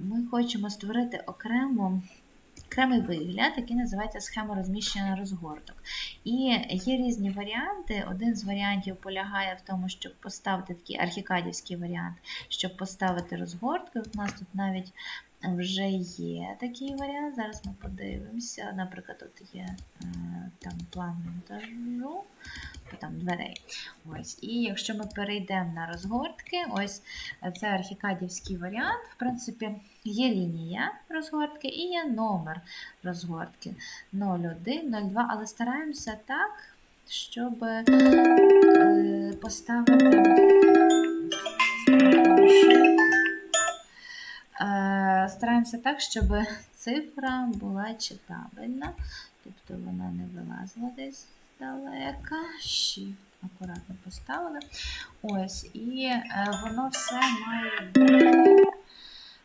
ми хочемо створити окремо. Окремий вигляд, який називається схема розміщення розгорток. І є різні варіанти. Один з варіантів полягає в тому, щоб поставити такий архікадівський варіант, щоб поставити розгортки. У нас тут навіть вже є такий варіант. Зараз ми подивимося. Наприклад, тут є е, там план монтажу, там дверей. Ось. І якщо ми перейдемо на розгортки, ось це архікадівський варіант. В принципі, є лінія розгортки і є номер розгортки 01, 02, але стараємося так, щоб е, поставити. Стараємося так, щоб цифра була читабельна, тобто вона не вилазила десь далека. Shift акуратно поставили. Ось, і е, воно все має бути,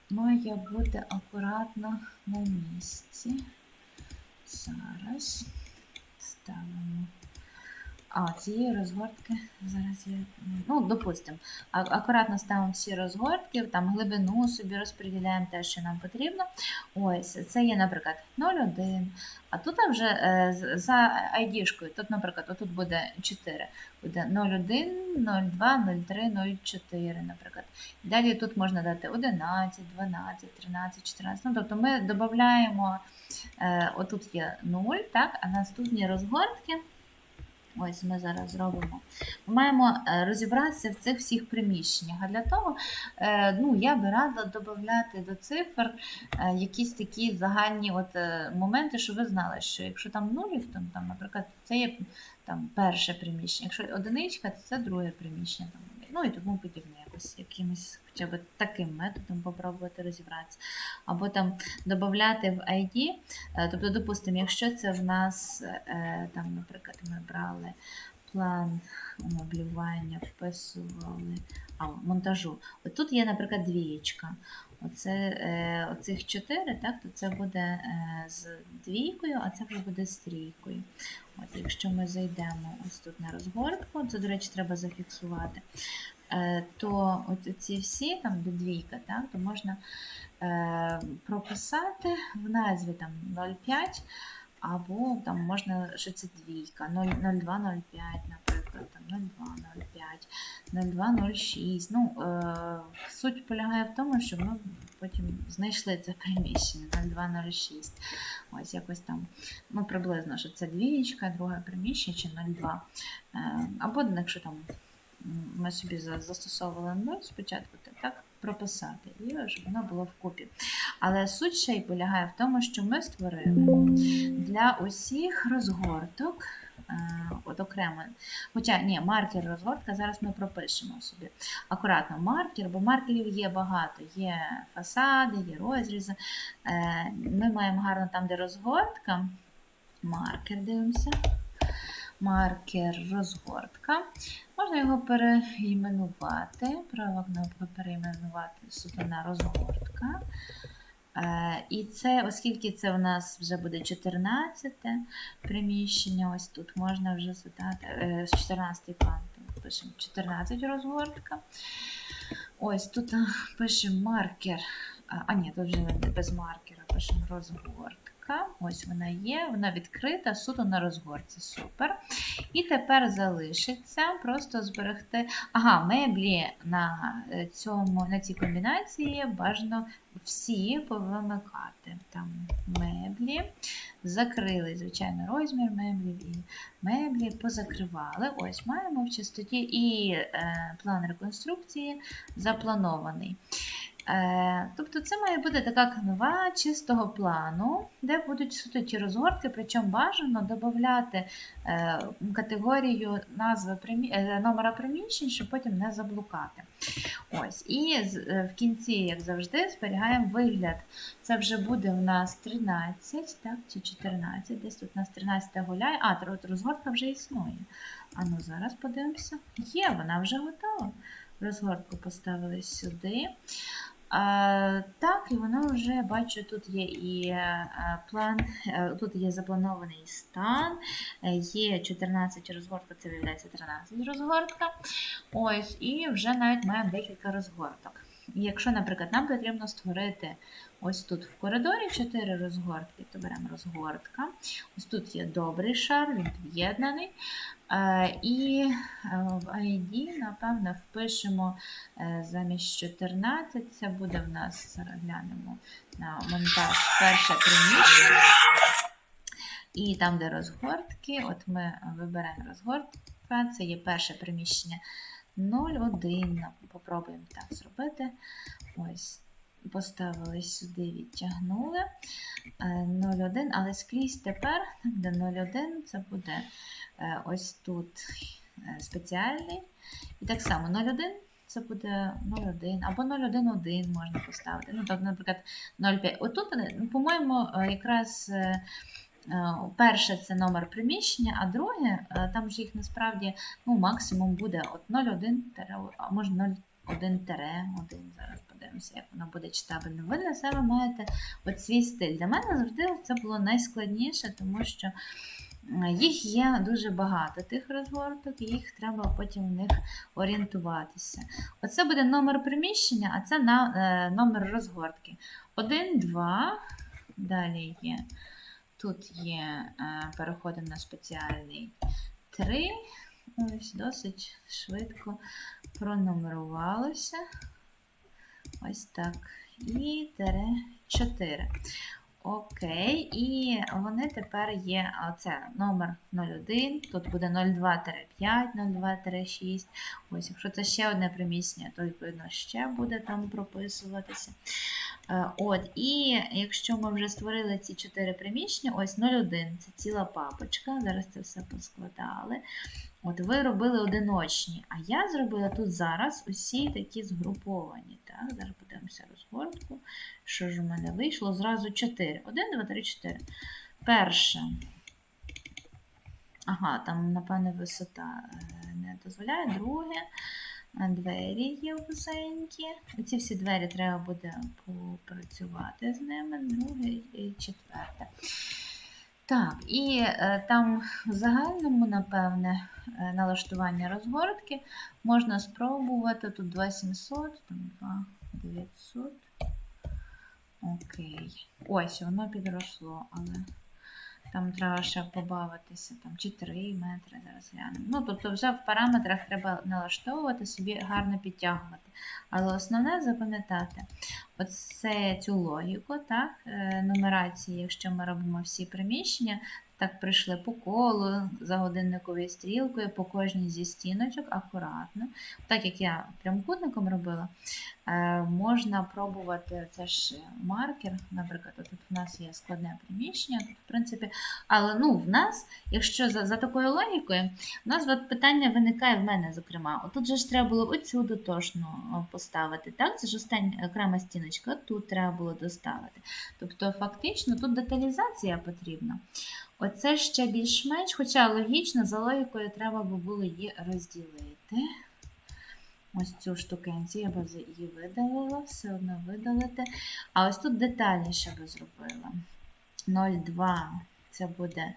має бути акуратно на місці. Зараз ставимо. А, цієї розгортки зараз я. Ну, допустимо, акуратно ставимо всі розгортки, там глибину собі розподіляємо те, що нам потрібно. Ось, це є, наприклад, 0,1. А тут вже е, за ID-шкою, тут, наприклад, отут буде 4. Буде 0,1, 0,2, 0,3, 0,4, наприклад. Далі тут можна дати 11, 12, 13, 14. Ну, тобто ми додаємо, е, отут є 0, так, а наступні розгортки. Ось ми зараз зробимо. Ми маємо е, розібратися в цих всіх приміщеннях. А для того е, ну, я би радила додати до цифр е, якісь такі загальні от, моменти, щоб ви знали, що якщо там нулів, то там, наприклад, це є там, перше приміщення. Якщо одиничка, то це друге приміщення. Там, ну і тому подібне, якось якимось хоча б таким методом попробувати розібратися. Або там додати в ID, е, тобто, допустимо, якщо це в нас, е, там, наприклад, ми брали план умоблювання, вписували а, монтажу. От тут є, наприклад, двієчка. Оце, е, оцих чотири, так, то це буде з двійкою, а це вже буде з трійкою. От, якщо ми зайдемо ось тут на розгортку, це, до речі, треба зафіксувати, то от ці всі, там де двійка, так, то можна е, прописати в назві там 0,5, або там можна, що це двійка, 0, 0,2, 0,5, наприклад, там 0,2, 0,5, 0,2, 0,6. Ну, е, суть полягає в тому, що ми потім знайшли це приміщення 0,2, 0,6. Ось якось там, ну, приблизно, що це двієчка, друге приміщення чи 0,2. Е, або якщо там ми собі застосовували 0 спочатку, так прописати, і щоб воно було вкупі. Але суть ще й полягає в тому, що ми створили для усіх розгорток. е, От окремо. Хоча ні, маркер розгортка, зараз ми пропишемо собі. Акуратно маркер, бо маркерів є багато. Є фасади, є розрізи. Е, Ми маємо гарно там, де розгортка. Маркер дивимося. Маркер розгортка. Можна його переіменувати. Права кнопка переіменувати суто на розгортка. Е, І це, оскільки це у нас вже буде 14 приміщення, ось тут можна вже задати е, з 14 план. Пишемо 14 розгортка. Ось тут пишемо маркер. А ні, тут вже без маркера, пишемо розгортка. Ось вона є, вона відкрита, суто на розгорці. Супер. І тепер залишиться просто зберегти. Ага, меблі на, е, цьому, на цій комбінації бажано всі повимикати. Там меблі, закрили, звичайно, розмір меблів і меблі позакривали. Ось маємо в чистоті і е, план реконструкції запланований. Е, тобто це має бути така канва чистого плану, де будуть суто розгортки, причому бажано додати е, категорію назви е, номера приміщень, щоб потім не заблукати. Ось, і в кінці, як завжди, зберігаємо вигляд. Це вже буде у нас 13, так, чи 14, десь тут у нас 13 гуляє. А, от розгортка вже існує. А ну зараз подивимося. Є, вона вже готова. Розгортку поставили сюди. Так, і воно вже бачу, тут є і е, план, е, тут є запланований стан, е, є 14 розгортка, це виявляється 13 розгортка. Ось, і вже навіть маємо декілька розгорток. Якщо, наприклад, нам потрібно створити ось тут в коридорі 4 розгортки, то беремо розгортка. Ось тут є добрий шар, він під'єднаний. Е, І е, в ID, напевно, впишемо е, замість 14, це буде в нас, глянемо на монтаж перше приміщення. І там, де розгортки, от ми виберемо розгортка, це є перше приміщення 0,1. Попробуємо так зробити. Ось, поставили сюди, відтягнули. Е, 0,1, але скрізь тепер, де 0,1, це буде е, ось тут е, спеціальний. І так само 0,1 це буде 0,1 або 0,1,1 можна поставити. Ну, тобто, наприклад, 0,5. Отут, ну, по-моєму, е, якраз. Е, Перше це номер приміщення, а друге, е, там ж їх насправді ну, максимум буде от 0,1, а може 0,1 тире 1. Зараз подивимося, як воно буде читабельно. Ви для себе маєте от свій стиль. Для мене завжди це було найскладніше, тому що е, їх є дуже багато тих розгорток, і їх треба потім в них орієнтуватися. Оце буде номер приміщення, а це на, е, номер розгортки. 1, 2, далі є. Тут є, е, переходимо на спеціальний 3. Ось досить швидко пронумерувалося. Ось так. І тере 4. Окей, і вони тепер є. а Це номер 01, тут буде 02-5, 02-6. Ось, якщо це ще одне приміщення, то відповідно ще буде там прописуватися. Е, От, і якщо ми вже створили ці чотири приміщення, ось 01 це ціла папочка. Зараз це все поскладали. От ви робили одиночні, а я зробила тут зараз усі такі згруповані. Так, зараз подивимося розгортку. Що ж у мене вийшло? Зразу 4. 1, 2, 3, 4. Перше. Ага, там, напевне, висота е, не дозволяє. Друге. Двері є вузенькі. Ці всі двері треба буде попрацювати з ними. Друге і четверте. Так, і е, там в загальному, напевне, е, налаштування розгортки можна спробувати. Тут 2700, там 2900. Окей. Ось, воно підросло, але там треба ще побавитися, там чи 3 метри, зараз глянемо. Ну, тобто вже в параметрах треба налаштовувати, собі гарно підтягувати. Але основне запам'ятати оце цю логіку, так, е, нумерації, якщо ми робимо всі приміщення, так прийшли по колу за годинниковою стрілкою, по кожній зі стіночок, акуратно. Так як я прямокутником робила, можна пробувати це ж маркер. Наприклад, тут в нас є складне приміщення, тут, в принципі, але ну, в нас, якщо за, за такою логікою, у нас от питання виникає в мене, зокрема. Отут же ж треба було оцю дотошну поставити. Так, це ж остання окрема стіночка, тут треба було доставити. Тобто, фактично, тут деталізація потрібна. Оце ще більш-менш, хоча логічно, за логікою треба було її розділити. Ось цю штукенцію я б її видалила, все одно видалити. А ось тут детальніше би зробила. 0,2 це буде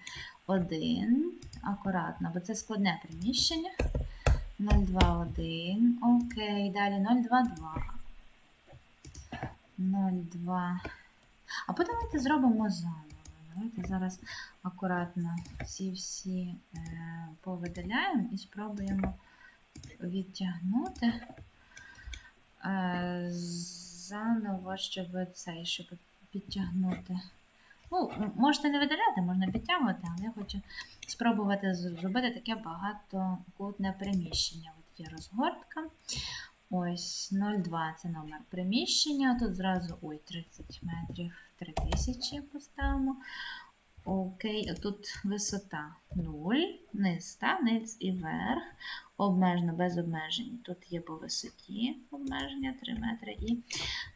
1. Акуратно, бо це складне приміщення. 0,2,1. Окей, далі 0,2,2. 0,2. А потім давайте зробимо заново. Давайте зараз акуратно ці всі е, повидаляємо і спробуємо відтягнути е, заново, щоб цей, щоб підтягнути. Ну, можете не видаляти, можна підтягувати, але я хочу спробувати зробити таке багатокутне приміщення. От є розгортка. Ось 0,2 це номер приміщення. Тут зразу ой, 30 метрів 3000 поставимо. Окей, тут висота 0, низ, та, низ і верх. Обмежено без обмежень. Тут є по висоті обмеження 3 метри. І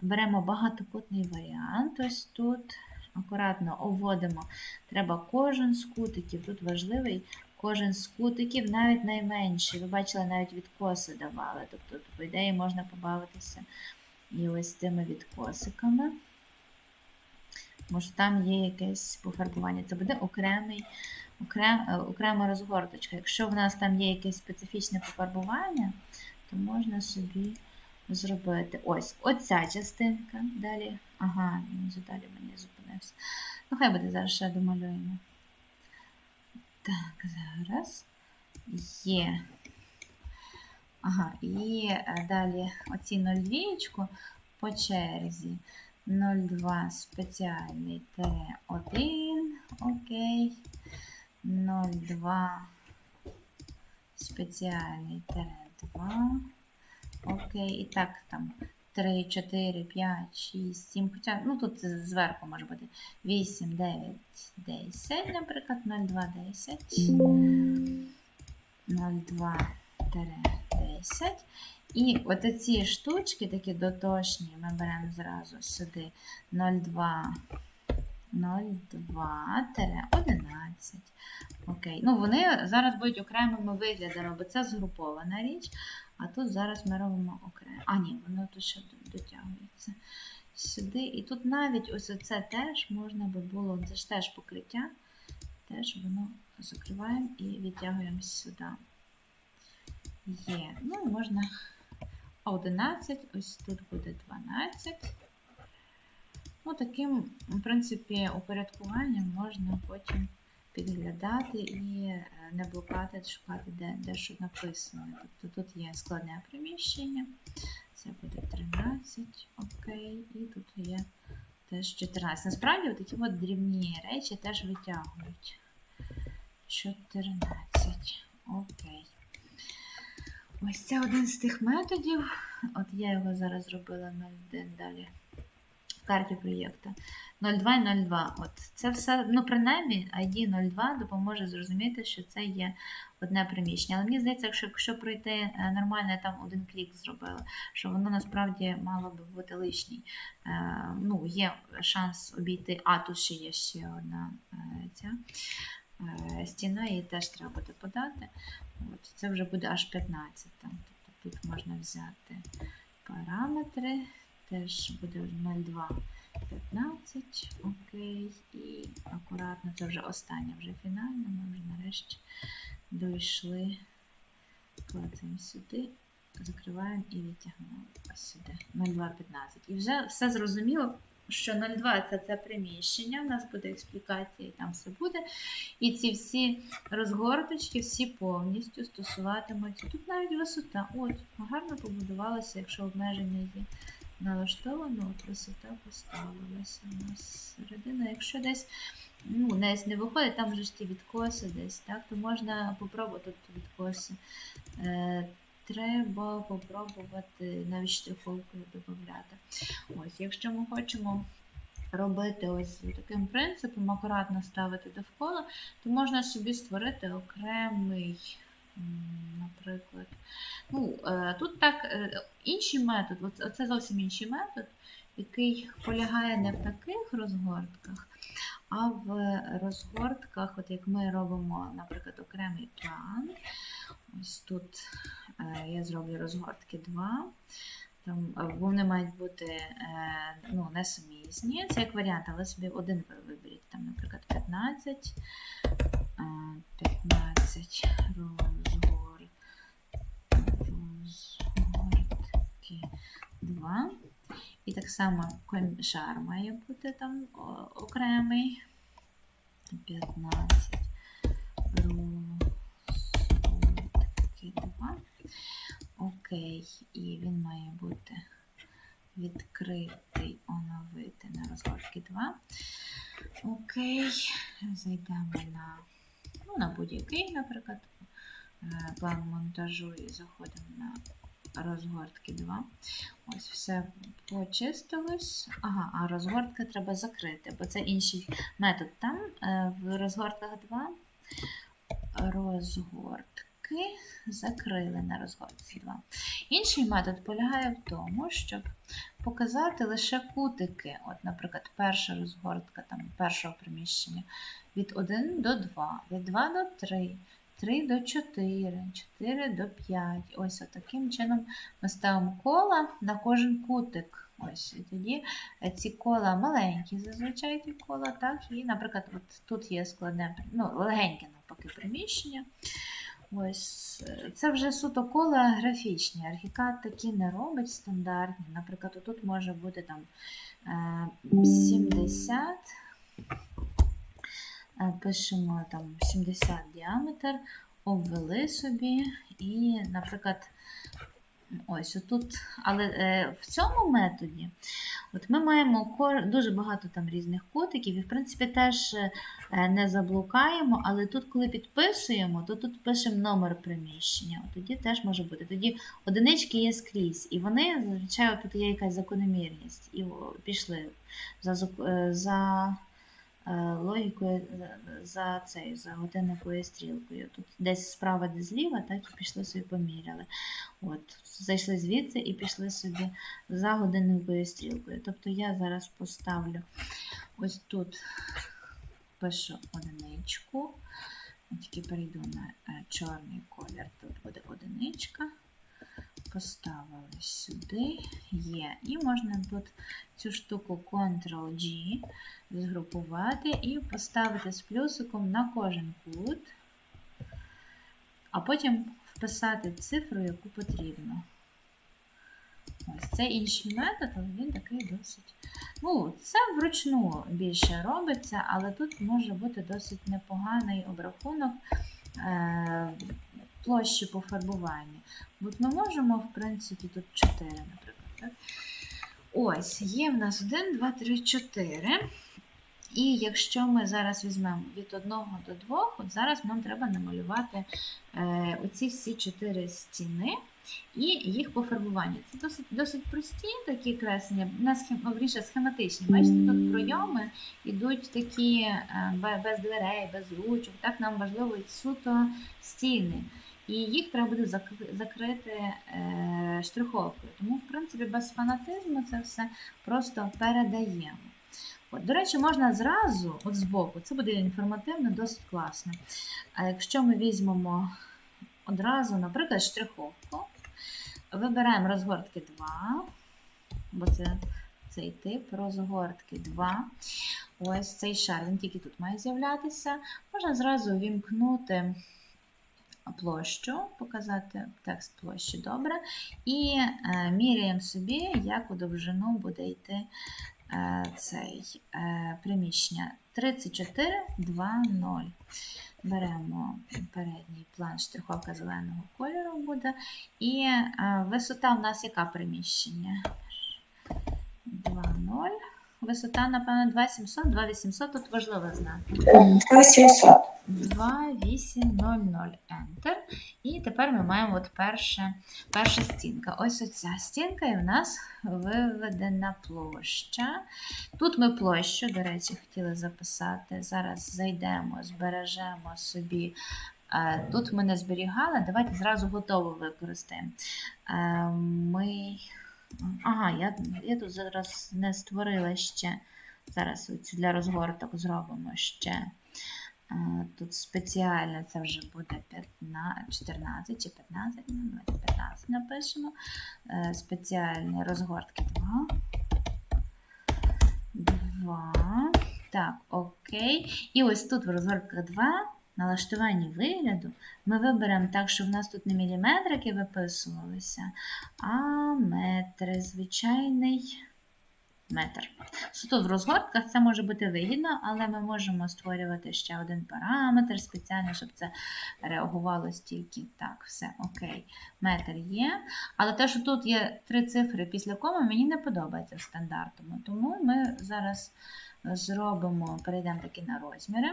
беремо багатокутний варіант. Ось тут акуратно обводимо. Треба кожен з кутиків. Тут важливий кожен з кутиків, навіть найменший. Ви бачили, навіть відкоси давали. Тобто, по ідеї, можна побавитися і ось цими відкосиками. Може, там є якесь пофарбування. Це буде окремий, окрем, е, окрема розгорточка. Якщо в нас там є якесь специфічне пофарбування, то можна собі зробити. Ось оця частинка. Далі. Ага, вже далі мені зупинився. Ну, хай буде зараз ще домалюємо. Так, зараз є. Ага, і е, далі оці 0,2 по черзі. 0,2 спеціальний тире 1, окей. 0,2 спеціальний тире 2. Окей, і так там 3, 4, 5, 6, 7, хоча, ну тут зверху може бути 8, 9, 10, наприклад, 0,2, 10, 0,2, 10. І от ці штучки, такі дотошні, ми беремо зразу сюди 0,2, 0,2-11. Окей. Ну, вони зараз будуть окремими виглядами, бо це згрупована річ. А тут зараз ми робимо окремо. А, ні, воно тут ще дотягується сюди. І тут навіть ось оце теж можна би було, це ж теж покриття. Теж воно закриваємо і відтягуємо сюди. Є. Ну, можна 11, ось тут буде 12. Ну, таким, в принципі, упорядкуванням можна потім підглядати і е, не блукати, шукати, де, де що написано. Тобто тут є складне приміщення. Це буде 13, окей, і тут є теж 14. Насправді, такі от дрібні речі теж витягують. 14. Окей. Ось це один з тих методів. От я його зараз зробила 0,1 далі в карті проєкту. 02 і 02. От це все, ну, принаймні, ID 02 допоможе зрозуміти, що це є одне приміщення. Але мені здається, якщо, якщо пройти е, нормально, я там один клік зробила, що воно насправді мало би бути лишній. Е, ну, Є шанс обійти. А, тут ще є ще одна е, ця стіна, її теж треба буде подати. От, Це вже буде аж 15. Там. Тобто тут можна взяти параметри, теж буде 0,2. 15, окей, і акуратно, це вже останнє, вже фінальне, ми вже нарешті дійшли, клацаємо сюди, закриваємо і відтягнемо ось сюди 0,215. І вже все зрозуміло, що 0,2 це це приміщення, у нас буде експлікація, і там все буде. І ці всі розгорточки, всі повністю стосуватимуться. Тут навіть висота. От, гарно побудувалося, якщо обмеження є налаштовано, от висота поставилася у нас середина. Якщо десь ну, десь не виходить, там вже ж ті відкоси десь, так, то можна попробувати відкоси. Треба попробувати навіть штриховкою додати. Ось, Якщо ми хочемо робити ось таким принципом, акуратно ставити довкола, то можна собі створити окремий. Наприклад, ну, е, тут так е, інший метод, це зовсім інший метод, який полягає не в таких розгортках, а в розгортках, от як ми робимо, наприклад, окремий план. Ось тут е, я зроблю розгортки 2. Там, Вони мають бути ну, несумісні. Це як варіант, але собі один виберіть, там, наприклад, 15. 15 розгор, розгортки 2. І так само шар має бути там окремий. 15 розгортки 2. Окей, і він має бути відкритий, оновити на розгортки 2. Окей, зайдемо на ну, на будь-який, наприклад, е, план монтажу і заходимо на розгортки 2. Ось, все почистилось. Ага, а розгортки треба закрити, бо це інший метод. Там е, в розгортках 2 розгортки закрили на розгортці 2. Інший метод полягає в тому, щоб показати лише кутики. От, Наприклад, перша розгортка там, першого приміщення від 1 до 2, від 2 до 3, 3 до 4, 4 до 5. Ось таким чином ми ставимо кола на кожен кутик. Ось, і тоді ці кола маленькі, зазвичай ті кола, так, і, наприклад, от тут є складне, ну, легеньке навпаки приміщення. Ось е, це вже суто кола графічні. Архікад такі не робить стандартні. Наприклад, тут може бути там е, 70. Е, Пишемо там 70 діаметр, обвели собі і, наприклад, ось отут. Але е, в цьому методі от ми маємо дуже багато там різних кутиків, і в принципі теж е, не заблукаємо, але тут, коли підписуємо, то тут пишемо номер приміщення. От Тоді теж може бути. Тоді одинички є скрізь, і вони зазвичай тут є якась закономірність. І пішли за, за логікою, за- за цей, за годинниковою стрілкою. Тут десь справа, де зліва, так і пішли собі поміряли. От, зайшли звідси і пішли собі за годинниковою стрілкою. Тобто я зараз поставлю ось тут пишу одиничку. Тільки перейду на е, чорний колір. Тут буде одиничка. Поставили сюди, є. І можна тут цю штуку Ctrl-G згрупувати і поставити з плюсиком на кожен кут, а потім вписати цифру, яку потрібно. Ось це інший метод, але він такий досить. Ну, це вручну більше робиться, але тут може бути досить непоганий обрахунок площі пофарбування. От ми можемо, в принципі, тут 4, наприклад. Так? Ось, є в нас 1, 2, 3, 4. І якщо ми зараз візьмемо від 1 до 2, от зараз нам треба намалювати е, оці всі 4 стіни і їх пофарбування. Це досить, досить прості такі креслення, не схем, о, схематичні. Бачите, тут пройоми йдуть такі е, без дверей, без ручок. Так нам важливо суто стіни. І їх треба буде закрити е, штриховкою. Тому, в принципі, без фанатизму це все просто передаємо. От, до речі, можна зразу, от збоку, це буде інформативно, досить класно. А якщо ми візьмемо одразу, наприклад, штриховку, вибираємо розгортки 2, бо це цей тип розгортки 2. Ось цей шар, він тільки тут має з'являтися. Можна зразу вімкнути площу, показати текст площі добре. І е, міряємо собі, як у довжину буде йти е, цей е, приміщення 34,2,0. Беремо передній план штриховка зеленого кольору буде. І висота в нас яка приміщення? 2,0. Висота, напевно, 2700, 2800, тут важливо знати. 2700. 2800 Enter. І тепер ми маємо от перше, перша стінка. Ось оця стінка, і в нас виведена площа. Тут ми площу, до речі, хотіли записати. Зараз зайдемо, збережемо собі. Е, Тут ми не зберігали. Давайте зразу готово використаємо. Е, Ми... Ага, я, я тут зараз не створила ще. Зараз оці для розгорток зробимо ще. Тут спеціально це вже буде 15, 14 чи 15, ну, давайте 15 напишемо. Е, Спеціальні розгортки 2. 2. Так, окей. І ось тут в розгортках 2, налаштуванні вигляду, ми виберемо так, щоб в нас тут не міліметрики виписувалися, а метри, звичайний метр. Суто в розгортках це може бути вигідно, але ми можемо створювати ще один параметр спеціально, щоб це реагувало стільки. Так, все, окей. Метр є. Але те, що тут є три цифри після коми, мені не подобається в стандартному. Тому ми зараз зробимо, перейдемо таки на розміри.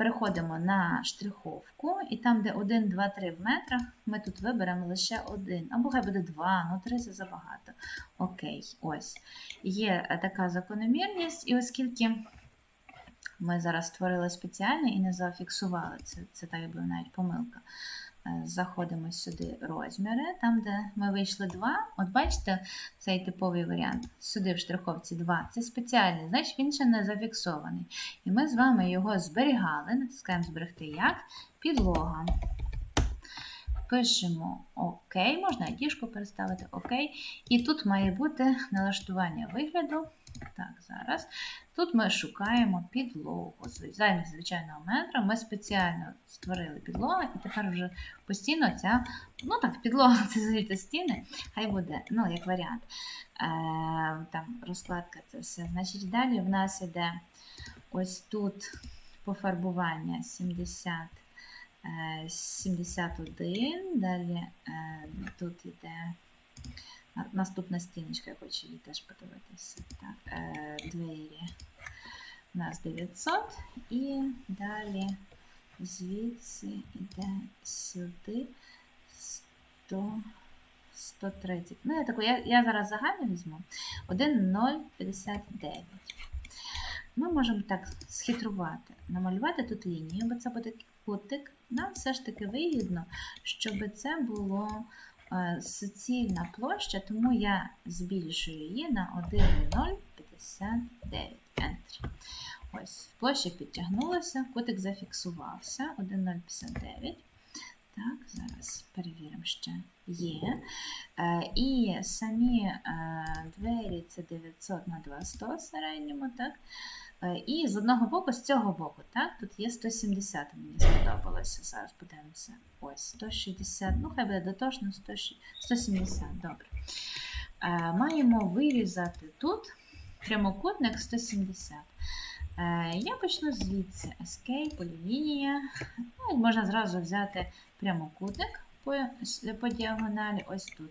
Переходимо на штриховку, і там, де 1, 2, 3 в метрах, ми тут виберемо лише один. Або хай буде 2, ну 3 це забагато. Окей, ось. Є е, така закономірність, і оскільки ми зараз створили спеціально і не зафіксували, це, це так якби навіть помилка. Е, Заходимо сюди розміри, там, де ми вийшли 2. От бачите, цей типовий варіант. Сюди в штриховці 2. Це спеціальний, значить він ще не зафіксований. І ми з вами його зберігали. Натискаємо зберегти як підлога. Пишемо ОК, можна діжку переставити ОК. І тут має бути налаштування вигляду. Так, зараз. Тут ми шукаємо підлогу. Замість звичайного метра ми спеціально створили підлогу, і тепер вже постійно ця, ну так, підлога це звідти стіни, хай буде, ну, як варіант. Е, там розкладка це все. Значить, далі в нас іде ось тут пофарбування 70. е, 71, далі е, тут іде наступна стіночка, я хочу її теж подивитися. Так, е, двері у нас 900 і далі звідси йде сюди 100, 130. Ну, я таку, я, я зараз загально візьму 1,059. Ми можемо так схитрувати, намалювати тут лінію, бо це буде кутик. Нам все ж таки вигідно, щоб це було суцільна площа, тому я збільшую її на 1,059 Enter. Ось, площа підтягнулася, кутик зафіксувався 1,059. Так, зараз перевіримо ще є. Е, і самі е, двері це 900 на 200 в середньому, так? Е, І з одного боку, з цього боку, так, тут є 170, мені сподобалося. Зараз подивимося. Ось 160, ну хай буде дотошно 170, добре. Е, Маємо вирізати тут прямокутник 170. Е, Я почну звідси Escape, лінія. Ну, можна зразу взяти прямокутник по, по діагоналі. Ось тут.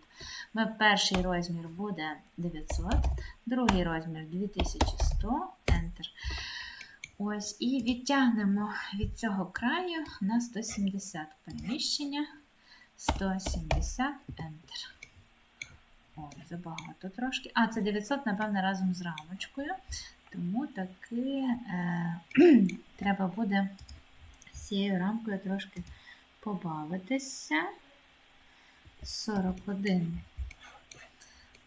Ми перший розмір буде 900, другий розмір 2100, Enter. Ось, і відтягнемо від цього краю на 170 переміщення. 170 Enter. Ой, забагато трошки. А, це 900, напевно, разом з рамочкою. Тому таки е, треба буде з цією рамкою трошки побавитися. 41.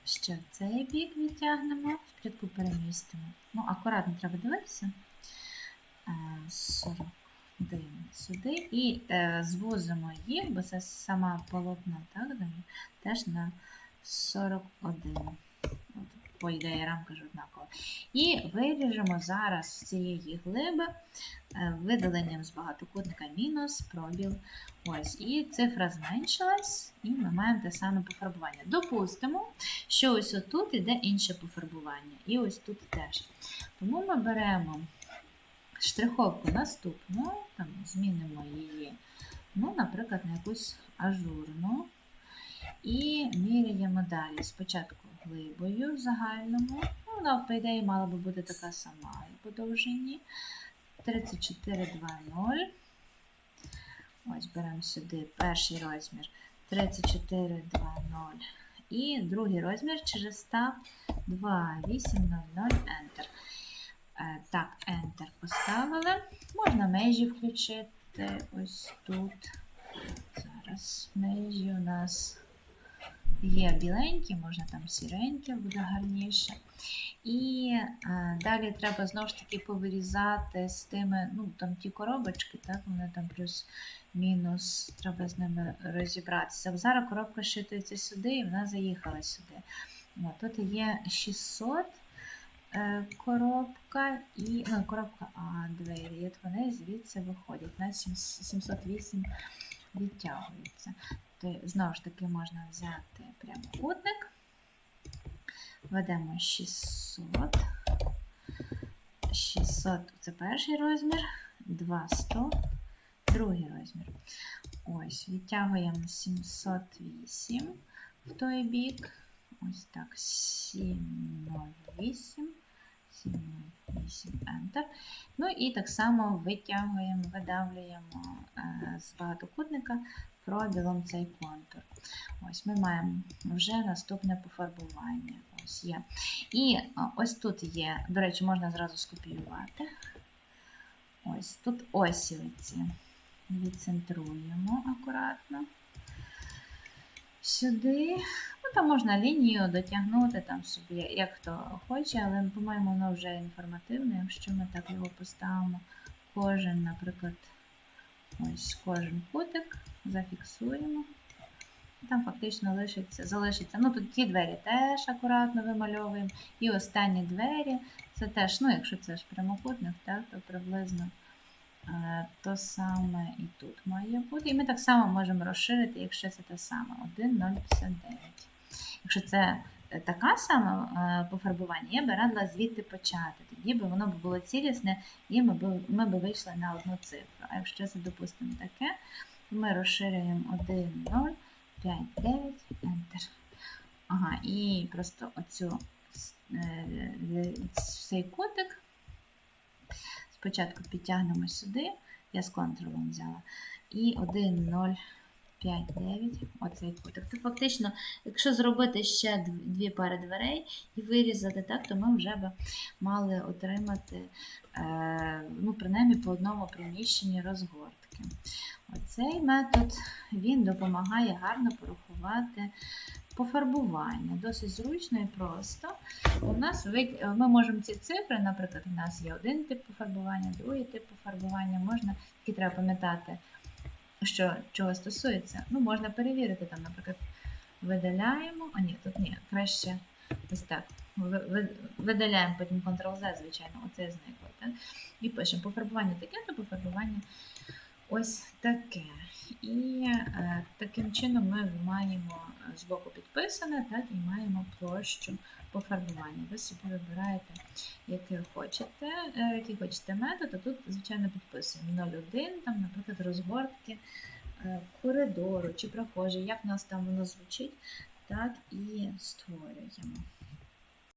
Ще цей бік відтягнемо, спочатку перемістимо. Ну, акуратно треба дивитися. Е, 41 сюди. І е, звузимо їх, бо це сама полотно, так, теж на 41. От, по ідеї рамка ж однакова. І виріжемо зараз з цієї глиби е, видаленням з багатокутника мінус пробіл. Ось, і цифра зменшилась, і ми маємо те саме пофарбування. Допустимо, що ось отут іде інше пофарбування, і ось тут теж. Тому ми беремо штриховку наступну, там змінимо її, ну, наприклад, на якусь ажурну. І міряємо далі. Спочатку глибою в загальному. Ну, вона, по ідеї, мала би бути така сама по довжині. 34,20. Ось беремо сюди перший розмір 34,20. І другий розмір через став 2800 Enter. Е, Так, Enter поставили. Можна межі включити ось тут. Зараз межі у нас є біленькі, можна там сіренькі, буде гарніше. І е, далі треба знову ж таки повирізати з тими, ну там ті коробочки, так, вони там плюс-мінус, треба з ними розібратися. Зараз коробка шитується сюди і вона заїхала сюди. От, тут є 600 е, коробка і ну, коробка, а двері, от вони звідси виходять. На 708 відтягується. Знову ж таки можна взяти прямокутник. Ведемо 600. 600 це перший розмір, 200, другий розмір. Ось, відтягуємо 708 в той бік. Ось так, 708, 708 Enter. Ну і так само витягуємо, видавлюємо з багатокутника пробілом цей контур. Ось ми маємо вже наступне пофарбування. Ось є. І ось тут є, до речі, можна зразу скопіювати. Ось тут осівиці. Відцентруємо акуратно. Сюди. Ну, там можна лінію дотягнути там собі, як хто хоче, але, по-моєму, воно вже інформативне, якщо ми так його поставимо. Кожен, наприклад, ось кожен кутик зафіксуємо. Там фактично лишиться, залишиться. Ну тут ті двері теж акуратно вимальовуємо. І останні двері, це теж, ну якщо це ж прямокутник, так, то приблизно то саме і тут має бути. І ми так само можемо розширити, якщо це те саме 1,059. Якщо це е, така сама е, пофарбування, я би радила звідти почати. Тоді би воно було цілісне і ми б, ми б вийшли на одну цифру. А якщо це, допустимо, таке, то ми розширюємо 1, 0, 5, 9, Enter. Ага, і просто оцю е, цей кутик спочатку підтягнемо сюди, я з контролем взяла. І 1, 0, 5, 9, оцей кутик. То фактично, якщо зробити ще дві пари дверей і вирізати так, то ми вже би мали отримати е, ну, принаймні по одному приміщенні розгортки. Оцей метод він допомагає гарно порахувати пофарбування. Досить зручно і просто. У нас ми можемо ці цифри, наприклад, у нас є один тип пофарбування, другий тип пофарбування. Можна, тільки треба пам'ятати, що чого стосується. Ну, можна перевірити там, наприклад, видаляємо. А ні, тут ні, краще ось так. Ви- ви- Видаляємо потім Ctrl-Z, звичайно, оце зникло. І пишемо пофарбування таке, то пофарбування ось таке. І е, таким чином ми маємо е, збоку підписане, так, і маємо площу пофарбування. Ви собі вибираєте, який хочете, е, який хочете метод, а тут, звичайно, підписуємо 0,1, там, наприклад, розгортки коридору чи прохожі, як в нас там воно звучить, так і створюємо.